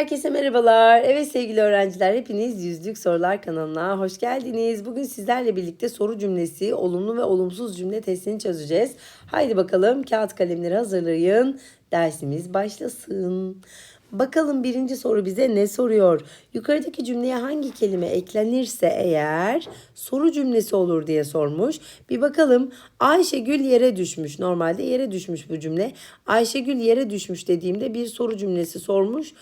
Herkese merhabalar. Evet sevgili öğrenciler hepiniz Yüzlük Sorular kanalına hoş geldiniz. Bugün sizlerle birlikte soru cümlesi, olumlu ve olumsuz cümle testini çözeceğiz. Haydi bakalım kağıt kalemleri hazırlayın. Dersimiz başlasın. Bakalım birinci soru bize ne soruyor? Yukarıdaki cümleye hangi kelime eklenirse eğer soru cümlesi olur diye sormuş. Bir bakalım Ayşegül yere düşmüş. Normalde yere düşmüş bu cümle. Ayşegül yere düşmüş dediğimde bir soru cümlesi sormuş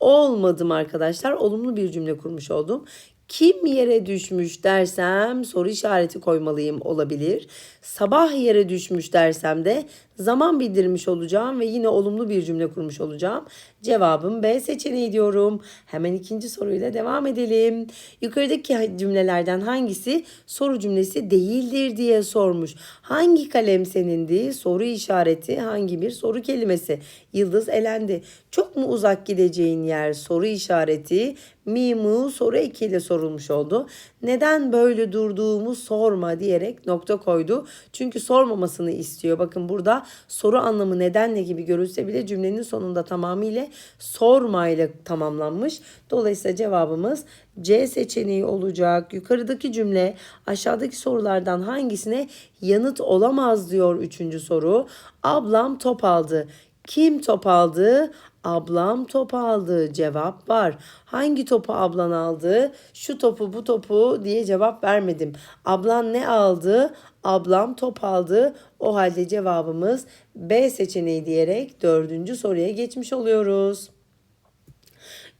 olmadım arkadaşlar. Olumlu bir cümle kurmuş oldum. Kim yere düşmüş dersem soru işareti koymalıyım olabilir. Sabah yere düşmüş dersem de zaman bildirmiş olacağım ve yine olumlu bir cümle kurmuş olacağım. Cevabım B seçeneği diyorum. Hemen ikinci soruyla devam edelim. Yukarıdaki cümlelerden hangisi soru cümlesi değildir diye sormuş. Hangi kalem senindi? Soru işareti hangi bir soru kelimesi? Yıldız elendi. Çok mu uzak gideceğin yer? Soru işareti. Mimu soru ekiyle sorulmuş oldu. Neden böyle durduğumu sorma diyerek nokta koydu. Çünkü sormamasını istiyor. Bakın burada soru anlamı nedenle gibi görülse bile cümlenin sonunda tamamıyla sorma ile tamamlanmış. Dolayısıyla cevabımız C seçeneği olacak. Yukarıdaki cümle aşağıdaki sorulardan hangisine yanıt olamaz diyor üçüncü soru. Ablam top aldı. Kim top aldı? Ablam top aldı. Cevap var. Hangi topu ablan aldı? Şu topu bu topu diye cevap vermedim. Ablan ne aldı? Ablam top aldı. O halde cevabımız B seçeneği diyerek dördüncü soruya geçmiş oluyoruz.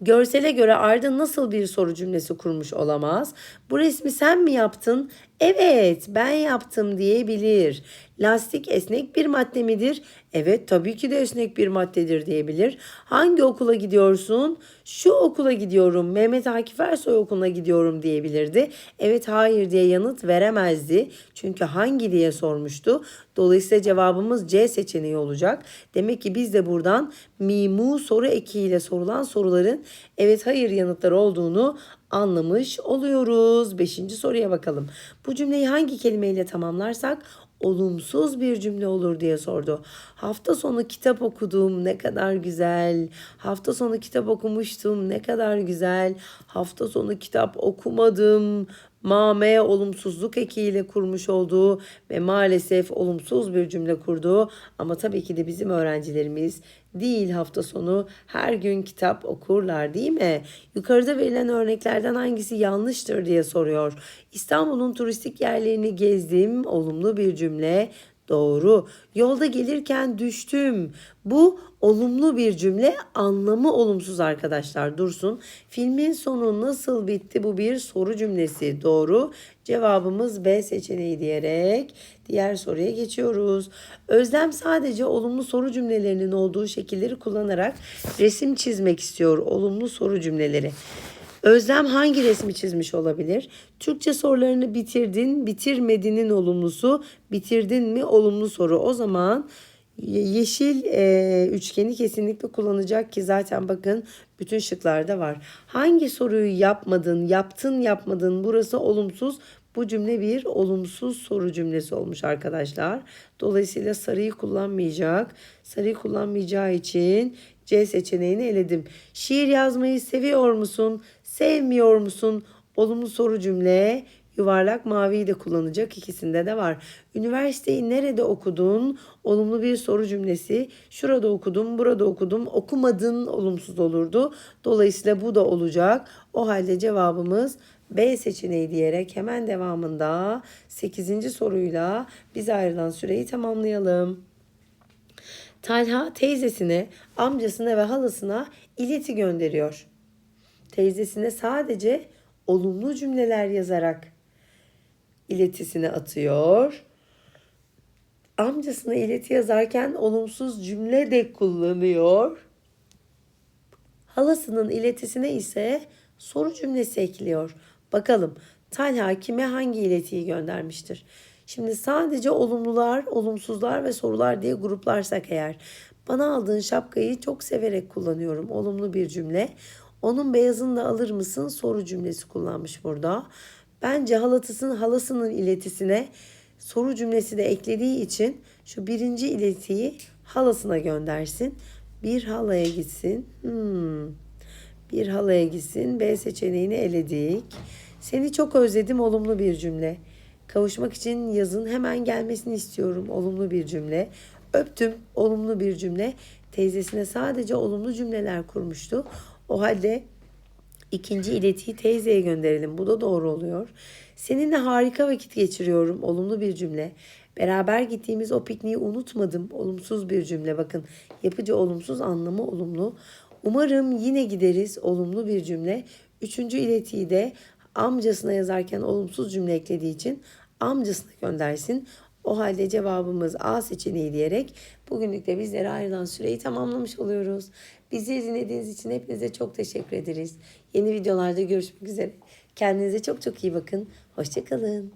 Görsele göre Arda nasıl bir soru cümlesi kurmuş olamaz? Bu resmi sen mi yaptın? Evet, ben yaptım diyebilir. Lastik esnek bir madde midir? Evet, tabii ki de esnek bir maddedir diyebilir. Hangi okula gidiyorsun? Şu okula gidiyorum. Mehmet Akif Ersoy okuluna gidiyorum diyebilirdi. Evet, hayır diye yanıt veremezdi. Çünkü hangi diye sormuştu. Dolayısıyla cevabımız C seçeneği olacak. Demek ki biz de buradan mimu soru ekiyle sorulan soruların evet hayır yanıtları olduğunu anlamış oluyoruz. Beşinci soruya bakalım. Bu cümleyi hangi kelimeyle tamamlarsak olumsuz bir cümle olur diye sordu. Hafta sonu kitap okudum ne kadar güzel. Hafta sonu kitap okumuştum ne kadar güzel. Hafta sonu kitap okumadım. Mame olumsuzluk ekiyle kurmuş olduğu ve maalesef olumsuz bir cümle kurduğu ama tabii ki de bizim öğrencilerimiz değil hafta sonu her gün kitap okurlar değil mi? Yukarıda verilen örneklerden hangisi yanlıştır diye soruyor. İstanbul'un turistik yerlerini gezdim. Olumlu bir cümle. Doğru. Yolda gelirken düştüm. Bu olumlu bir cümle anlamı olumsuz arkadaşlar dursun. Filmin sonu nasıl bitti bu bir soru cümlesi. Doğru. Cevabımız B seçeneği diyerek diğer soruya geçiyoruz. Özlem sadece olumlu soru cümlelerinin olduğu şekilleri kullanarak resim çizmek istiyor. Olumlu soru cümleleri. Özlem hangi resmi çizmiş olabilir? Türkçe sorularını bitirdin, bitirmedinin olumlusu, bitirdin mi olumlu soru. O zaman yeşil e, üçgeni kesinlikle kullanacak ki zaten bakın bütün şıklarda var. Hangi soruyu yapmadın, yaptın, yapmadın burası olumsuz. Bu cümle bir olumsuz soru cümlesi olmuş arkadaşlar. Dolayısıyla sarıyı kullanmayacak. Sarıyı kullanmayacağı için C seçeneğini eledim. Şiir yazmayı seviyor musun? Sevmiyor musun? Olumlu soru cümle. Yuvarlak maviyi de kullanacak ikisinde de var. Üniversiteyi nerede okudun? Olumlu bir soru cümlesi. Şurada okudum, burada okudum. Okumadın olumsuz olurdu. Dolayısıyla bu da olacak. O halde cevabımız B seçeneği diyerek hemen devamında 8. soruyla bize ayrılan süreyi tamamlayalım. Talha teyzesine, amcasına ve halasına ileti gönderiyor. Teyzesine sadece olumlu cümleler yazarak iletisini atıyor. Amcasına ileti yazarken olumsuz cümle de kullanıyor. Halasının iletisine ise soru cümlesi ekliyor. Bakalım Talha kime hangi iletiyi göndermiştir? Şimdi sadece olumlular, olumsuzlar ve sorular diye gruplarsak eğer bana aldığın şapkayı çok severek kullanıyorum. Olumlu bir cümle. Onun beyazını da alır mısın? Soru cümlesi kullanmış burada. Bence halatısının halasının iletisine soru cümlesi de eklediği için şu birinci iletiyi halasına göndersin. Bir halaya gitsin. Hmm. Bir halaya gitsin. B seçeneğini eledik. Seni çok özledim olumlu bir cümle. Kavuşmak için yazın hemen gelmesini istiyorum olumlu bir cümle. Öptüm olumlu bir cümle. Teyzesine sadece olumlu cümleler kurmuştu. O halde İkinci iletiyi teyzeye gönderelim. Bu da doğru oluyor. Seninle harika vakit geçiriyorum. Olumlu bir cümle. Beraber gittiğimiz o pikniği unutmadım. Olumsuz bir cümle. Bakın yapıcı olumsuz anlamı olumlu. Umarım yine gideriz. Olumlu bir cümle. Üçüncü iletiyi de amcasına yazarken olumsuz cümle eklediği için amcasına göndersin. O halde cevabımız A seçeneği diyerek bugünlük de bizlere ayrılan süreyi tamamlamış oluyoruz. Bizi dinlediğiniz için hepinize çok teşekkür ederiz. Yeni videolarda görüşmek üzere. Kendinize çok çok iyi bakın. Hoşçakalın.